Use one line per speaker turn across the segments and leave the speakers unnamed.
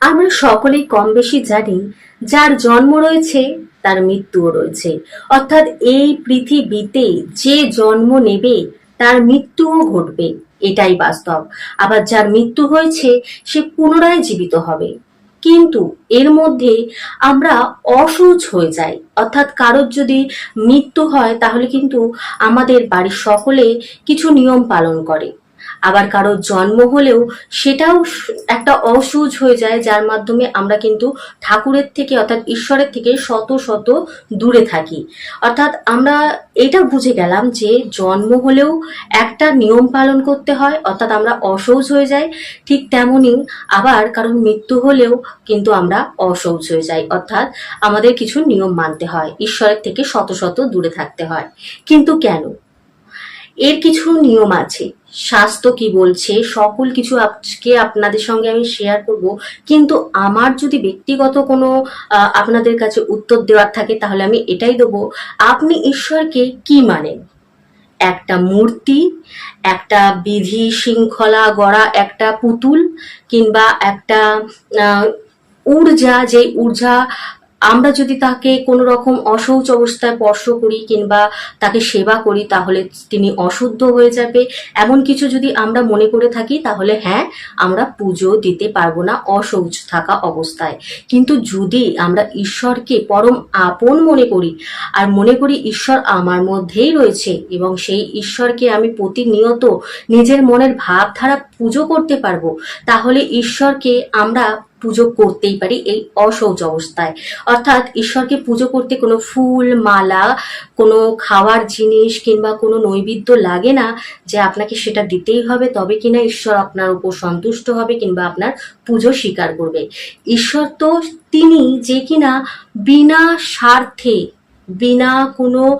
আমরা সকলেই কম বেশি জানি, যার জন্ম রয়েছে, তার মৃত্যুও রয়েছে। অর্থাৎ এই পৃথিবীতে যে জন্ম নেবে, তার মৃত্যুও ঘটবে। এটাই বাস্তব। আবার যার মৃত্যু হয়েছে, সে পুনরায় জীবিত হবে। কিন্তু এর মধ্যে আমরা অসহজ হয়ে যাই। অর্থাৎ কারোর যদি মৃত্যু হয়, তাহলে কিন্তু আমাদের বাড়ির সকলে কিছু নিয়ম পালন করে। আবার কারোর জন্ম হলেও সেটাও একটা অসহজ হয়ে যায়, যার মাধ্যমে আমরা কিন্তু ঠাকুরের থেকে অর্থাৎ ঈশ্বরের থেকে শত শত দূরে থাকি। অর্থাৎ আমরা এটা বুঝে গেলাম যে জন্ম হলেও একটা নিয়ম পালন করতে হয়, অর্থাৎ আমরা অসহজ হয়ে যাই, ঠিক তেমনই আবার কারণ মৃত্যু হলেও কিন্তু আমরা অসহজ হয়ে যাই, অর্থাৎ আমাদের কিছু নিয়ম মানতে হয়, ঈশ্বরের থেকে শত শত দূরে থাকতে হয়। কিন্তু কেন? এর কিছু নিয়ম আছে। স্বাস্থ্য কি বলছে, সকল কিছু আজকে আপনাদের সঙ্গে আমি শেয়ার করব। কিন্তু আমার যদি ব্যক্তিগত কোনো আপনাদের কাছে উত্তর দেওয়ার থাকে, তাহলে আমি এটাই দেবো। আপনি ঈশ্বরকে কি মানেন? একটা মূর্তি, একটা বিধি শৃঙ্খলা গড়া, একটা পুতুল, কিংবা একটা ঊর্জা, যে ঊর্জা আমরা যদি তাকে কোনো রকম অসৌচ অবস্থায় স্পর্শ করি কিংবা তাকে সেবা করি, তাহলে তিনি অশুদ্ধ হয়ে যাবে। এমন কিছু যদি আমরা মনে করে থাকি, তাহলে হ্যাঁ আমরা পুজো দিতে পারব না অশৌচ থাকা অবস্থায়। কিন্তু যদি আমরা ঈশ্বরকে পরম আপন মনে করি, আর মনে করি ঈশ্বর আমার মধ্যেই রয়েছে এবং সেই ঈশ্বরকে আমি প্রতিনিয়ত নিজের মনের ভাবধারা পুজো করতে পারব, তাহলে ঈশ্বরকে আমরা পুজো করতেই পারি এই অসৌচ অবস্থায়। অর্থাৎ ঈশ্বরকে পুজো করতে কোনো ফুল, মালা, কোনো খাওয়ার জিনিস কিংবা কোনো নৈবেদ্য লাগে না যে আপনাকে সেটা দিতেই হবে, তবে কিনা ঈশ্বর আপনার উপর সন্তুষ্ট হবে কিংবা আপনার পুজো স্বীকার করবে। ঈশ্বর তো তিনি যে কিনা বিনা স্বার্থে বিনা কোনো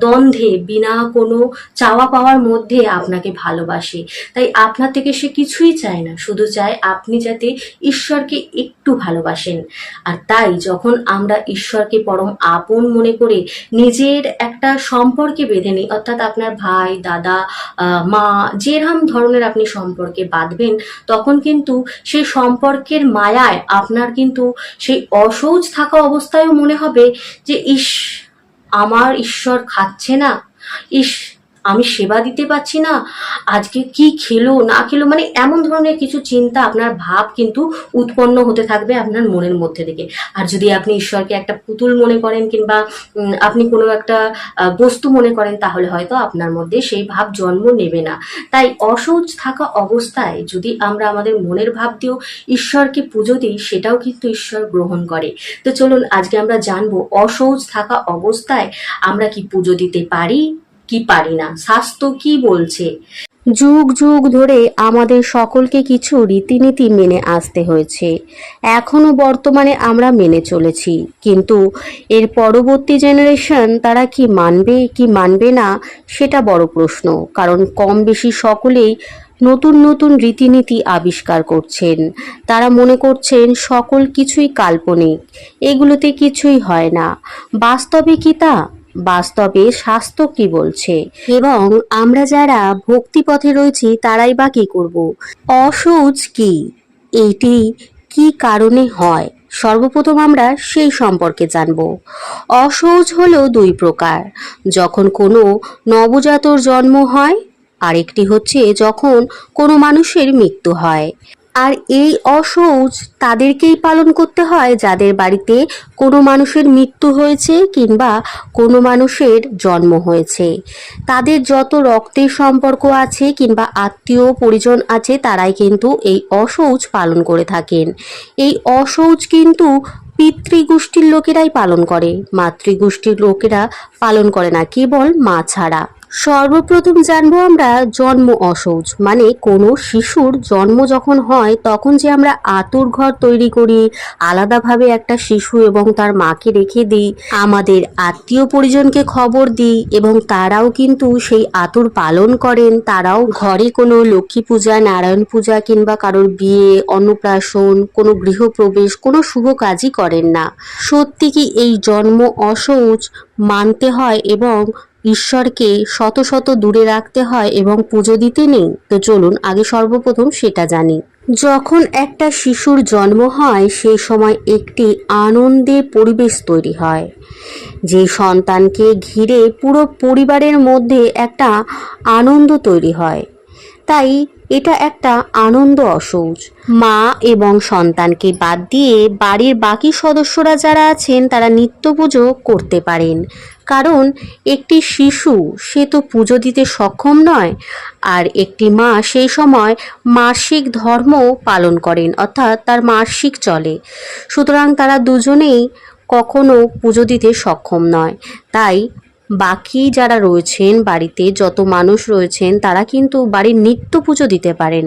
দ্বন্দ্বে, বিনা কোনো চাওয়া পাওয়ার মধ্যে আপনাকে ভালোবাসে। তাই আপনার থেকে সে কিছুই চায় না। শুধু চায় আপনি যাতে ঈশ্বরকে একটু ভালোবাসেন। আর তাই যখন আমরা ঈশ্বরকে পরম আপন মনে করে নিজের একটা সম্পর্কে বেঁধে নিই, অর্থাৎ আপনার ভাই, দাদা মা যেরকম ধরনের আপনি সম্পর্কে বাঁধবেন, তখন কিন্তু সেই সম্পর্কের মায়ায় আপনার কিন্তু সেই অসৌচ থাকা অবস্থায়ও মনে হবে যে, ইস আমার ঈশ্বর খাচ্ছে না। ইস আমি সেবা দিতে পারছি না, আজকে কি খেলো, না খেলো মানে এমন ধরনের কিছু চিন্তা আপনার ভাব কিন্তু উৎপন্ন হতে থাকবে আপনার মনের মধ্যে থেকে। আর যদি আপনি ঈশ্বরকে একটা পুতুল মনে করেন কিংবা আপনি কোনো একটা বস্তু মনে করেন, তাহলে হয়তো আপনার মধ্যে সেই ভাব জন্ম নেবে না। তাই অসহজ থাকা অবস্থায় যদি আমরা আমাদের মনের ভাব দিয়েও ঈশ্বরকে পুজো দিই, সেটাও কিন্তু ঈশ্বর গ্রহণ করে। তো চলুন আজকে আমরা জানব অসহজ থাকা অবস্থায় আমরা কি পুজো দিতে পারি? কি পারি না? স্বাস্থ্য কি বলছে?
যুগ যুগ ধরে আমাদের সকলকে কিছু রীতিনীতি মেনে আসতে হয়েছে। এখনও বর্তমানে আমরা মেনে চলেছি। কিন্তু এর পরবর্তী জেনারেশন তারা কি মানবে কি মানবে না, সেটা বড় প্রশ্ন। কারণ কম বেশি সকলেই নতুন নতুন রীতিনীতি আবিষ্কার করছেন। তারা মনে করছেন সকল কিছুই কাল্পনিক। এগুলোতে কিছুই হয় না। বাস্তবে কি তা? বাস্তবে স্বাস্থ্য কি বলছে? এবং আমরা যারা ভক্তিপথে রয়েছি, তারাই বা কি করব? অসৌচ কি? এটি কি কারণে হয়? সর্বপ্রথম আমরা সেই সম্পর্কে জানব। অসৌচ হলো দুই প্রকার। যখন কোনো নবজাতর জন্ম হয়, আরেকটি হচ্ছে যখন কোনো মানুষের মৃত্যু হয়। আর এই অসৌচ তাদেরকেই পালন করতে হয় যাদের বাড়িতে কোনো মানুষের মৃত্যু হয়েছে কিংবা কোনো মানুষের জন্ম হয়েছে। তাদের যত রক্তের সম্পর্ক আছে কিংবা আত্মীয় পরিজন আছে তারাই কিন্তু এই অসৌচ পালন করে থাকেন। এই অসৌচ কিন্তু পিতৃগোষ্ঠীর লোকেরাই পালন করে, মাতৃগোষ্ঠীর লোকেরা পালন করে না, কেবল মা ছাড়া। সর্বপ্রথম জানব আমরা জন্ম অসৌচ মানে কোনো শিশুর জন্ম যখন হয়, তখন যে আমরা আতুর ঘর তৈরি করি, আলাদাভাবে একটা শিশু এবং তার মাকে রেখে দিই, আমাদের আত্মীয় পরিজনকে খবর দিই এবং তারাও কিন্তু সেই আতুর পালন করেন, তারাও ঘরে কোনো লক্ষ্মী পূজা, নারায়ণ পূজা কিংবা কারোর বিয়ে, অন্নপ্রাশন, কোনো গৃহপ্রবেশ, কোনো শুভ কাজই করেন না। সত্যি কি এই জন্ম অসৌচ মানতে হয় এবং ঈশ্বরকে শত শত দূরে রাখতে হয় এবং পুজো দিতে নেই, তো চলুন আগে সর্বপ্রথম সেটা জানি। যখন একটা শিশুর জন্ম হয় সেই সময় একটি আনন্দের পরিবেশ তৈরি হয়। যে সন্তানকে ঘিরে পুরো পরিবারের মধ্যে একটা আনন্দ তৈরি হয়। তাই এটা একটা আনন্দ অসৌজ। মা এবং সন্তানকে বাদ দিয়ে বাড়ির বাকি সদস্যরা যারা আছেন, তারা নিত্য পুজো করতে পারেন। কারণ একটি শিশু, সে তো পুজো দিতে সক্ষম নয়, আর একটি মা সেই সময় মাসিক ধর্ম পালন করেন, অর্থাৎ তার মাসিক চলে। সুতরাং তারা দুজনেই কখনো পুজো দিতে সক্ষম নয়। তাই বাকি যারা রয়েছেন বাড়িতে, যত মানুষ রয়েছেন, তারা কিন্তু বাড়ির নিত্য পুজো দিতে পারেন।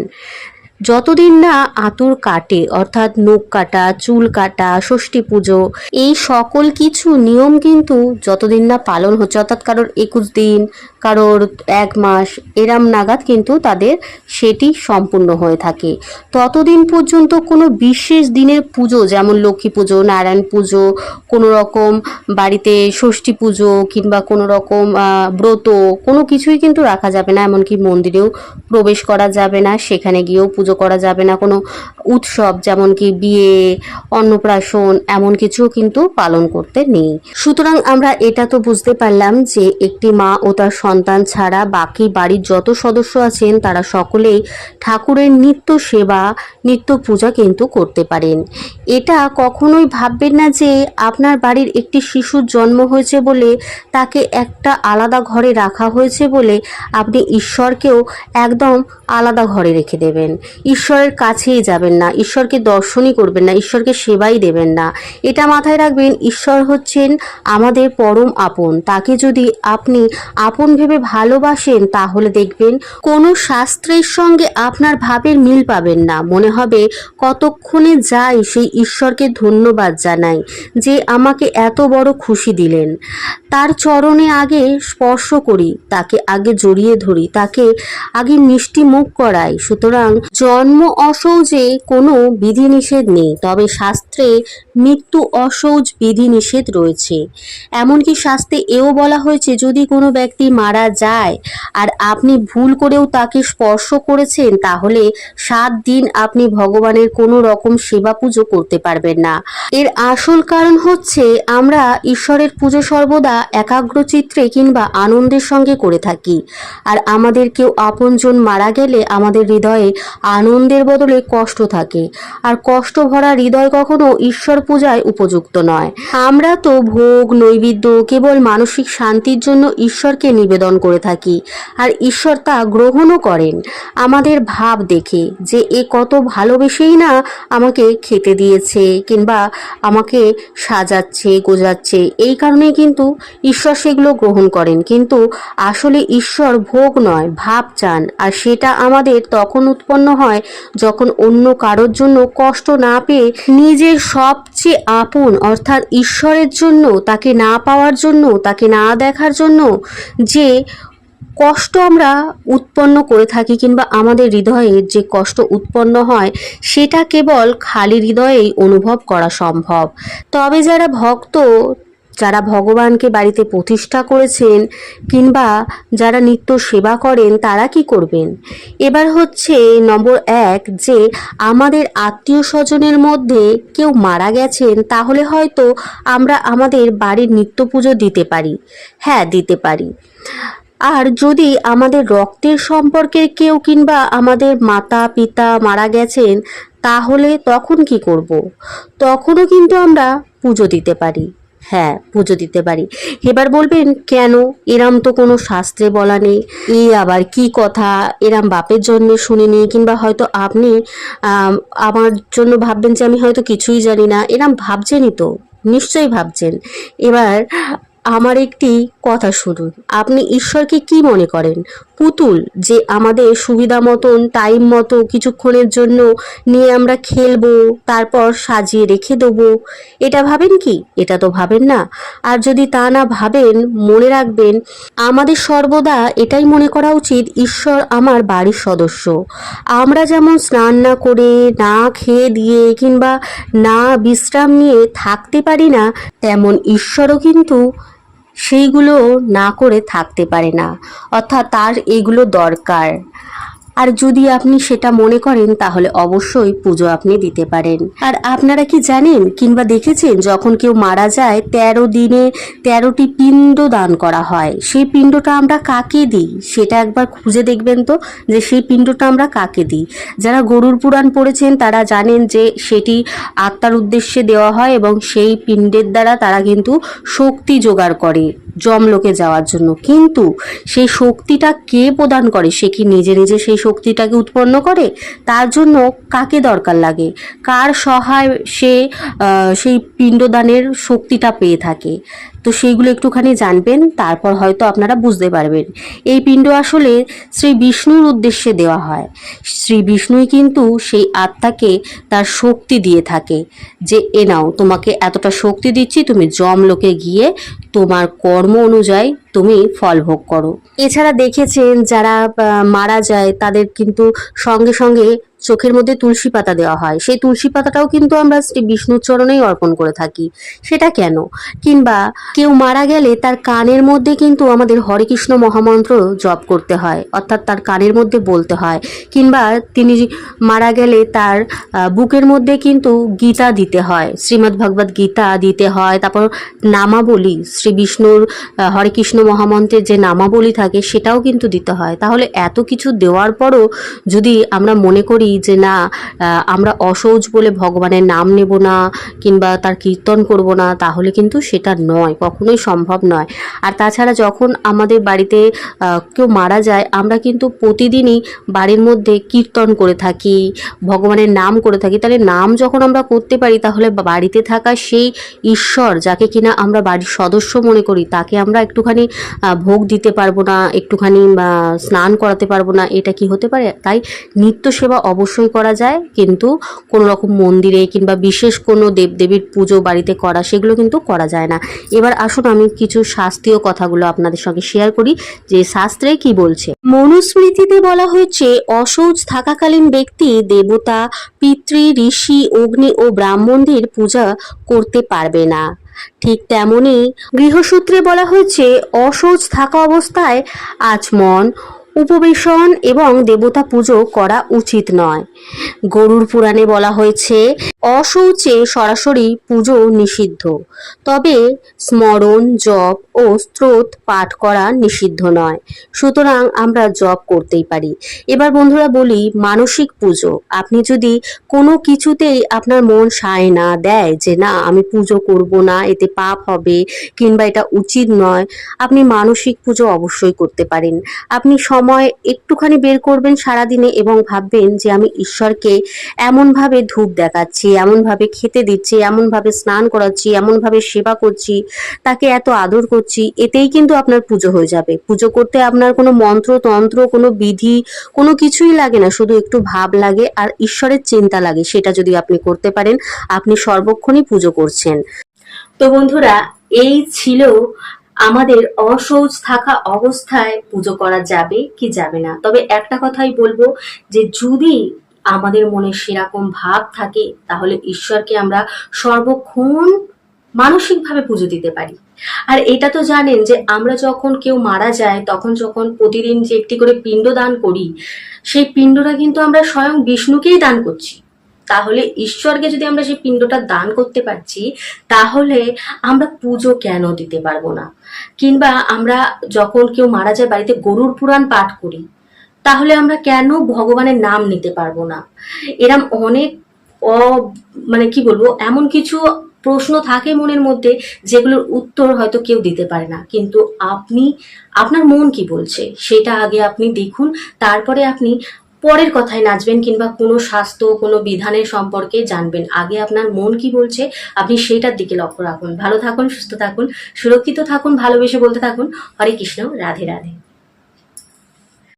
যতদিন না আতুর কাটে, অর্থাৎ নখ কাটা, চুল কাটা, ষষ্ঠী পুজো, এই সকল কিছু নিয়ম কিন্তু যতদিন না পালন হচ্ছে, অর্থাৎ কারোর একুশ দিন, কারোর এক মাস, এরাম নাগাদ কিন্তু তাদের সেটি সম্পূর্ণ হয়ে থাকে। ততদিন পর্যন্ত কোনো বিশেষ দিনের পুজো, যেমন লক্ষ্মী পুজো, নারায়ণ পুজো, কোনো রকম বাড়িতে ষষ্ঠী পুজো কিংবা কোনো রকম ব্রত, কোনো কিছুই কিন্তু রাখা যাবে না, এমনকি মন্দিরেও প্রবেশ করা যাবে না, সেখানে গিয়েও পুজো করা যাবে না, কোনো উৎসব যেমন কি বিয়ে, অন্নপ্রাশন এমন কিছুও কিন্তু পালন করতে নেই। সুতরাং আমরা এটা তো বুঝতে পারলাম যে একটি মা ও তার সন্তান ছাড়া বাকি বাড়ির যত সদস্য আছেন, তারা সকলেই ঠাকুরের নিত্য সেবা, নিত্য পূজা কিন্তু করতে পারেন। এটা কখনোই ভাববেন না যে আপনার বাড়ির একটি শিশুর জন্ম হয়েছে বলে তাকে একটা আলাদা ঘরে রাখা হয়েছে বলে আপনি ঈশ্বরকেও একদম আলাদা ঘরে রেখে দেবেন। ঈশ্বরের কাছেই যাবেন না, ঈশ্বরকে দর্শনই করবেন না, ঈশ্বরকে সেবাই দেবেন না। এটা মাথায় রাখবেন, ঈশ্বর হচ্ছেন আমাদের পরম আপন। তাকে যদি আপনি আপন ভেবে ভালোবাসেন, তাহলে দেখবেন কোনো শাস্ত্রের সঙ্গে আপনার ভাবের মিল পাবেন না। মনে হবে কতক্ষণে যাই সেই ঈশ্বরকে ধন্যবাদ জানাই যে আমাকে এত বড় খুশি দিলেন। তার চরণে আগে স্পর্শ করি, তাকে আগে জড়িয়ে ধরি, তাকে আগে মিষ্টি মুখ করাই। সুতরাং জন্ম অসৌজে কোনো বিধিনিষেধ নেই, তবে শাস্ত্রে মৃত্যু অসৌজ বিধিনিষেধ রয়েছে। এমনকি শাস্ত্রে এও বলা হয়েছে, যদি কোনো ব্যক্তি মারা যায় আর আপনি ভুল করেও তাকে স্পর্শ করেছেন, তাহলে সাত দিন আপনি ভগবানের কোনো রকম সেবা পুজো করতে পারবেন না। এর আসল কারণ হচ্ছে, আমরা ঈশ্বরের পুজো সর্বদা একাগ্র চিত্রে কিংবা আনন্দের সঙ্গে করে থাকি। আর আমাদের কেউ আপনজন মারা গেলে আমাদের হৃদয়ে আনন্দের বদলে কষ্ট থাকে। আর কষ্ট ভরা হৃদয় কখনো ঈশ্বর পূজায় উপযুক্ত নয়। আমরা তো ভোগ, নৈবেদ্য, কেবল মানসিক শান্তির জন্য ঈশ্বরকে নিবেদন করে থাকি। আর ঈশ্বর তা গ্রহণও করেন। আমাদের ভাব দেখে যে এ কত ভালোবেসেই না আমাকে খেতে দিয়েছে কিংবা আমাকে সাজাচ্ছে, গোজাচ্ছে। এই কারণে কিন্তু ঈশ্বর সেগুলো গ্রহণ করেন। কিন্তু আসলে ঈশ্বর ভোগ নয়, ভাব চান। আর সেটা আমাদের তখন উৎপন্ন হয় যখন অন্য কারোর জন্য কষ্ট না পেয়ে নিজের সবচেয়ে আপন, অর্থাৎ ঈশ্বরের জন্য, তাকে না পাওয়ার জন্য, তাকে না দেখার জন্য, যে কষ্ট আমরা উৎপন্ন করে থাকি কিংবা আমাদের হৃদয়ে যে কষ্ট উৎপন্ন হয়, সেটা কেবল খালি হৃদয়েই অনুভব করা সম্ভব। তবে যারা ভক্ত যারা ভগবানকে বাড়িতে প্রতিষ্ঠা করেছেন কিংবা যারা নিত্য সেবা করেন, তারা কি করবেন? এবার হচ্ছে নম্বর এক যে, আমাদের আত্মীয় স্বজনের মধ্যে কেউ মারা গেছেন, তাহলে হয়তো আমরা আমাদের বাড়ির নিত্য পুজো দিতে পারি। হ্যাঁ দিতে পারি। আর যদি আমাদের রক্তের সম্পর্কের কেউ কিংবা আমাদের মাতা, পিতা মারা গেছেন, তাহলে তখন কি করব? তখনও কিন্তু আমরা পুজো দিতে পারি। হ্যাঁ পুজো দিতে পারি। এবার বলবেন, কেন? এরাম তো কোনো শাস্ত্রে বলা নেই। এ আবার কি কথা? এরাম বাপের জন্য শুনিনি কিংবা হয়তো আপনি আমার জন্য ভাববেন যে আমি হয়তো কিছুই জানি না। এরাম ভাবছেনই তো, নিশ্চয়ই ভাবছেন। এবার আমার একটি কথা শুনুন। আপনি ঈশ্বরকে কি মনে করেন? পুতুল, যে আমাদের সুবিধা মতন টাইম মতো, কিছুক্ষণের জন্য নিয়ে আমরা খেলব, তারপর সাজিয়ে রেখে দেবো, এটা ভাবেন কি? এটা তো ভাবেন না। আর যদি তা না ভাবেন, মনে রাখবেন, আমাদের সর্বদা এটাই মনে করা উচিত, ঈশ্বর আমার বাড়ির সদস্য। আমরা যেমন স্নান না করে, না খেয়ে দিয়ে কিংবা না বিশ্রাম নিয়ে থাকতে পারি না, তেমন ঈশ্বরও কিন্তু সেইগুলো না করে থাকতে পারে না। অর্থাৎ তার এগুলো দরকার। আর যদি আপনি সেটা মনে করেন, তাহলে অবশ্যই পুজো আপনি দিতে পারেন। আর আপনারা কি জানেন, কিংবা দেখেছেন, যখন কেউ মারা যায়, তেরো দিনে তেরোটি পিণ্ড দান করা হয়। সেই পিণ্ডটা আমরা কাকে দিই? সেটা একবার খুঁজে দেখবেন তো, যে সেই পিণ্ডটা আমরা কাকে দিই? যারা গরুর পুরাণ পড়েছেন, তারা জানেন যে সেটি আত্মার উদ্দেশ্যে দেওয়া হয় এবং সেই পিণ্ডের দ্বারা তারা কিন্তু শক্তি জোগাড় করে জমলোকে যাওয়ার জন্য। কিন্তু সেই শক্তিটা কে প্রদান করে? সে কি নিজে নিজে সেই শক্তিটাকে উৎপন্ন করে, তার জন্য কাকে দরকার লাগে? কার সহায় সে সেই পিণ্ডদানের শক্তিটা পেয়ে থাকে? তো সেইগুলো একটুখানি জানবেন, তারপর হয়তো আপনারা বুঝতে পারবেন। এই পিণ্ড আসলে শ্রী বিষ্ণুর উদ্দেশ্যে দেওয়া হয়। শ্রী বিষ্ণুই কিন্তু সেই আত্মাকে তার শক্তি দিয়ে থাকে যে, এ নাও, তোমাকে এতটা শক্তি দিচ্ছি, তুমি জমলোকে গিয়ে তোমার কর্ম অনুযায়ী তুমি ফল ভোগ করো। এছাড়া দেখেছেন, যারা মারা যায়, তাদের কিন্তু সঙ্গে সঙ্গে চোখের মধ্যে তুলসী পাতা দেওয়া হয়। সেই তুলসী পাতাটাও কিন্তু আমরা শ্রী বিষ্ণুর চরণেই অর্পণ করে থাকি। সেটা কেন? কিংবা কেউ মারা গেলে তার কানের মধ্যে কিন্তু আমাদের হরে কৃষ্ণ মহামন্ত্র জপ করতে হয়, অর্থাৎ তার কানের মধ্যে বলতে হয়। কিংবা তিনি মারা গেলে তার বুকের মধ্যে কিন্তু গীতা দিতে হয়, শ্রীমদ্ ভগবত গীতা দিতে হয়। তারপর নামাবলী, শ্রী বিষ্ণুর হরে কৃষ্ণ মহামন্ত্রের যে নামাবলী থাকে সেটাও কিন্তু দিতে হয়। তাহলে এত কিছু দেওয়ার পরও যদি আমরা মনে করি যে না আমরা অসৌচ বলে ভগবানের নাম নেব না কিংবা তার কীর্তন করব না, তাহলে কিন্তু সেটা নয়, কখনোই সম্ভব নয়। আর তাছাড়া যখন আমাদের বাড়িতে কেউ মারা যায়, আমরা কিন্তু প্রতিদিনই বাড়ির মধ্যে কীর্তন করে থাকি, ভগবানের নাম করে থাকি। তাহলে নাম যখন আমরা করতে পারি, তাহলে বাড়িতে থাকা সেই ঈশ্বর যাকে কিনা আমরা বাড়ির সদস্য মনে করি, তাকে আমরা একটুখানি ভোগ দিতে পারব না, একটুখানি স্নান করাতে পারব না, এটা কি হতে পারে? তাই নিত্য সেবা অবশ্যই করা যায়, কিন্তু কোনো রকম মন্দিরে কিংবা বিশেষ কোনো দেবদেবীর পুজো বাড়িতে করা সেগুলো কিন্তু করা যায় না। এবার আসুন আমি কিছু শাস্ত্রীয় কথাগুলো আপনাদের সঙ্গে শেয়ার করি, যে শাস্ত্রে কি বলছে? মনুস্মৃতিতে বলা হয়েছে অসৌচ থাকাকালীন ব্যক্তি দেবতা, পিতৃ, ঋষি, অগ্নি ও ব্রাহ্মণদের পূজা করতে পারবে না। ঠিক তেমনি গৃহসূত্রে বলা হয়েছে অসৌচ থাকা অবস্থায় আচমন উপবেশন এবং দেবতা পুজো করা উচিত নয়। গরুর পুরাণে বলা হয়েছে, অশৌচে সরাসরি পুজো নিষিদ্ধ। তবে স্মরণ, জপ ও স্ত্রোত পাঠ করা নিষিদ্ধ নয়। সুতরাং আমরা জপ করতেই পারি। এবার বন্ধুরা বলি, মানসিক পুজো। আপনি যদি কোনো কিছুতেই আপনার মন সায় না দেয় যে, না, আমি পুজো করব না, এতে পাপ হবে কিংবা এটা উচিত নয়, আপনি মানসিক পুজো অবশ্যই করতে পারেন। আপনি সময় একটুখানি বের করবেন সারাদিনে এবং ভাববেন যে আমি ঈশ্বরকে এমনভাবে ধূপ দেখাচ্ছি, এমনভাবে খেতে দিচ্ছি, এমনভাবে স্নান করাচ্ছি, এমনভাবে সেবা করছি, তাকে এত আদর করছি, এতেই কিন্তু আপনার পুজো হয়ে যাবে। পুজো করতে আপনার কোনো মন্ত্র, তন্ত্র, কোনো বিধি, কোনো কিছুই লাগে না, শুধু একটু ভাব লাগে আর ঈশ্বরের চিন্তা লাগে, সেটা যদি আপনি করতে পারেন, আপনি সর্বক্ষণই পুজো করছেন।
তো বন্ধুরা, এই ছিল আমাদের অসৌচ থাকা অবস্থায় পুজো করা যাবে কি যাবে না? তবে একটা কথাই বলব যে যদি আমাদের মনে সেরকম ভাব থাকে, তাহলে ঈশ্বরকে আমরা সর্বক্ষণ মানসিকভাবে পুজো দিতে পারি। আর এটা তো জানেন যে আমরা যখন কেউ মারা যায়, তখন যখন প্রতিদিন যে একটি করে পিণ্ড দান করি, সেই পিণ্ডটা কিন্তু আমরা স্বয়ং বিষ্ণুকেই দান করছি। তাহলে ঈশ্বরকে যদি আমরা সেই পিণ্ডটা দান করতে পারছি, তাহলে আমরা পুজো কেন দিতে পারব না? কিংবা আমরা যখন কেউ মারা যায় বাড়িতে গরুর পুরাণ পাঠ করি, তাহলে আমরা কেন ভগবানের নাম নিতে পারব না? এরম অনেক অ মানে কি বলব, এমন কিছু প্রশ্ন থাকে মনের মধ্যে যেগুলোর উত্তর হয়তো কেউ দিতে পারে না। কিন্তু আপনি, আপনার মন কি বলছে? সেটা আগে আপনি দেখুন, তারপরে আপনি পরের কথায় নাচবেন কিংবা কোনো স্বাস্থ্য, কোনো বিধানের সম্পর্কে জানবেন। আগে আপনার মন কি বলছে, আপনি সেটার দিকে লক্ষ্য রাখুন। ভালো থাকুন, সুস্থ থাকুন, সুরক্ষিত থাকুন, ভালোবেসে বলতে থাকুন। হরে কৃষ্ণ, রাধে রাধে।